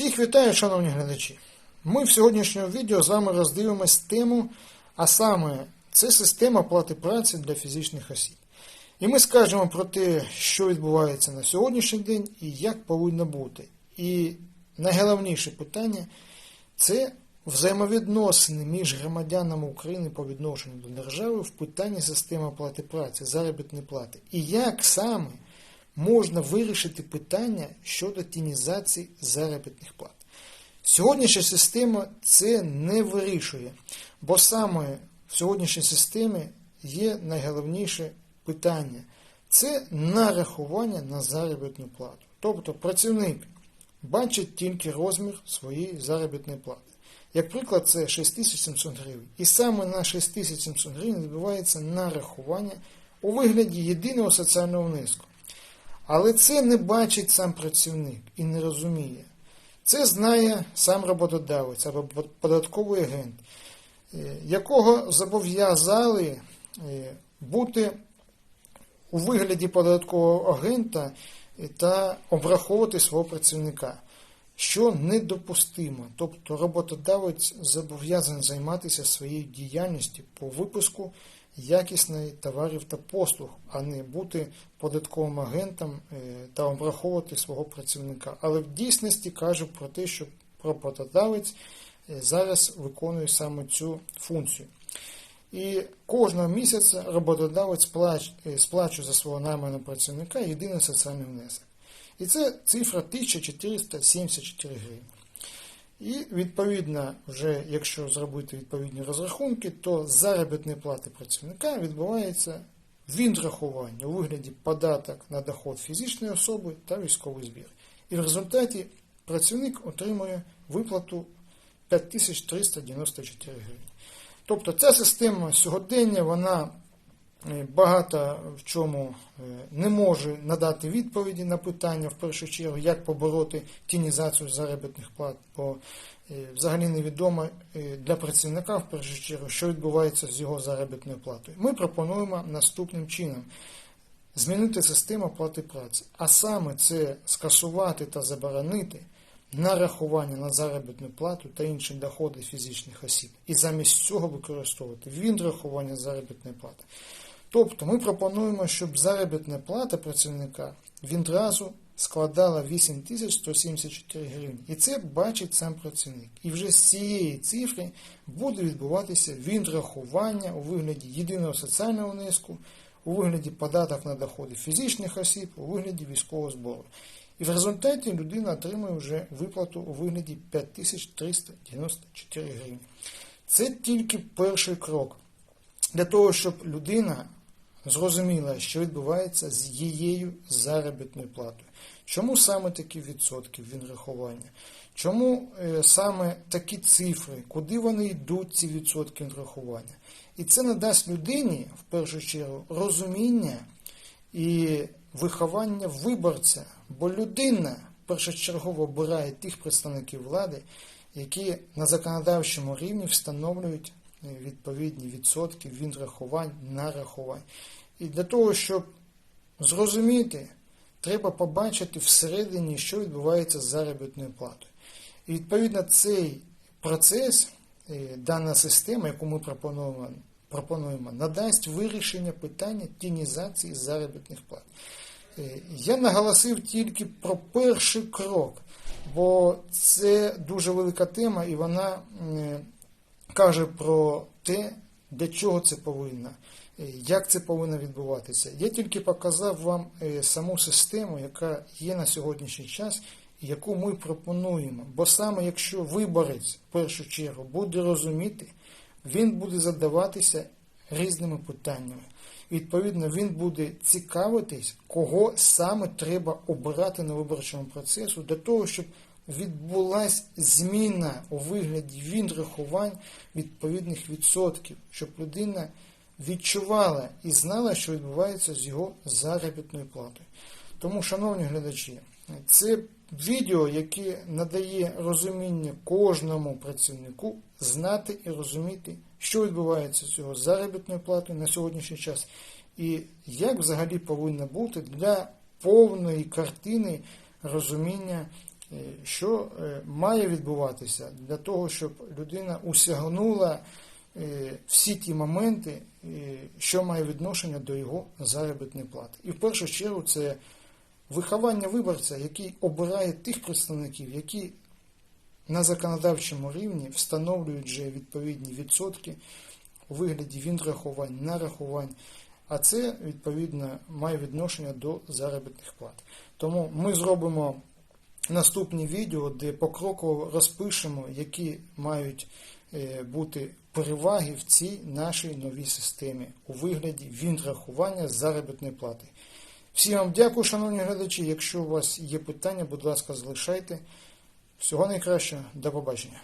Всіх вітаю, шановні глядачі. Ми в сьогоднішньому відео з вами роздивимось тему, а саме це система плати праці для фізичних осіб. І ми скажемо про те, що відбувається на сьогоднішній день і як повинно бути. І найголовніше питання це взаємовідносини між громадянами України по відношенню до держави в питанні системи оплати праці, заробітної плати. І як саме можна вирішити питання щодо тінізації заробітних плат. Сьогоднішня система це не вирішує, бо саме в сьогоднішній системі є найголовніше питання це нарахування на заробітну плату. Тобто працівник бачить тільки розмір своєї заробітної плати. Як приклад, це 6700 гривень. І саме на 6700 гривень відбувається нарахування у вигляді єдиного соціального внеску. Але це не бачить сам працівник і не розуміє. Це знає сам роботодавець або податковий агент, якого зобов'язали бути у вигляді податкового агента та обраховувати свого працівника, що недопустимо. Тобто роботодавець зобов'язаний займатися своєю діяльністю по випуску якісних товарів та послуг, а не бути податковим агентом та обраховувати свого працівника. Але в дійсності кажу про те, що роботодавець зараз виконує саме цю функцію. І кожного місяця роботодавець сплачує за свого найманого працівника єдиний соціальний внесок. І це цифра 1474 гривні. І відповідно, вже якщо зробити відповідні розрахунки, то заробітні плати працівника відбувається відрахування у вигляді податок на доход фізичної особи та військовий збір. І в результаті працівник отримує виплату 5394 гривні. Тобто ця система сьогодення, вона багато в чому не може надати відповіді на питання, в першу чергу, як побороти тінізацію заробітних плат, бо взагалі невідомо для працівника, в першу чергу, що відбувається з його заробітною платою. Ми пропонуємо наступним чином змінити систему плати праці, а саме це скасувати та заборонити нарахування на заробітну плату та інші доходи фізичних осіб, і замість цього використовувати відрахування заробітної плати. Тобто ми пропонуємо, щоб заробітна плата працівника відразу складала 8174 гривні. І це бачить сам працівник. І вже з цієї цифри буде відбуватися відрахування у вигляді єдиного соціального внеску, у вигляді податок на доходи фізичних осіб, у вигляді військового збору. І в результаті людина отримує вже виплату у вигляді 5394 гривні. Це тільки перший крок для того, щоб людина зрозуміла, що відбувається з її заробітною платою. Чому саме такі відсотки відрахування? Чому саме такі цифри, куди вони йдуть, ці відсотки відрахування? І це надасть людині, в першу чергу, розуміння і виховання виборця, бо людина першочергово обирає тих представників влади, які на законодавчому рівні встановлюють відповідні відсотки відрахувань, нарахувань. І для того, щоб зрозуміти, треба побачити всередині, що відбувається з заробітною платою. І відповідно цей процес, дана система, яку ми пропонуємо, пропонуємо надасть вирішення питання тінізації заробітних плат. Я наголосив тільки про перший крок, бо це дуже велика тема, і вона каже про те, для чого це повинно, як це повинно відбуватися. Я тільки показав вам саму систему, яка є на сьогоднішній час, яку ми пропонуємо. Бо саме якщо виборець в першу чергу буде розуміти, він буде задаватися різними питаннями. Відповідно, він буде цікавитись, кого саме треба обирати на виборчому процесу для того, щоб відбулася зміна у вигляді відрахувань відповідних відсотків, щоб людина відчувала і знала, що відбувається з його заробітною платою. Тому, шановні глядачі, це відео, яке надає розуміння кожному працівнику знати і розуміти, що відбувається з його заробітною платою на сьогоднішній час, і як взагалі повинно бути для повної картини розуміння що е, має відбуватися для того, щоб людина усягнула е, всі ті моменти, е, що має відношення до його заробітної плати. І в першу чергу це виховання виборця, який обирає тих представників, які на законодавчому рівні встановлюють вже відповідні відсотки у вигляді відрахувань, нарахувань, а це відповідно має відношення до заробітних плат. Тому ми зробимо наступні відео, де покроково розпишемо, які мають е, бути переваги в цій нашій новій системі у вигляді відрахування заробітної плати. Всім вам дякую, шановні глядачі. Якщо у вас є питання, будь ласка, залишайте. Всього найкращого, до побачення.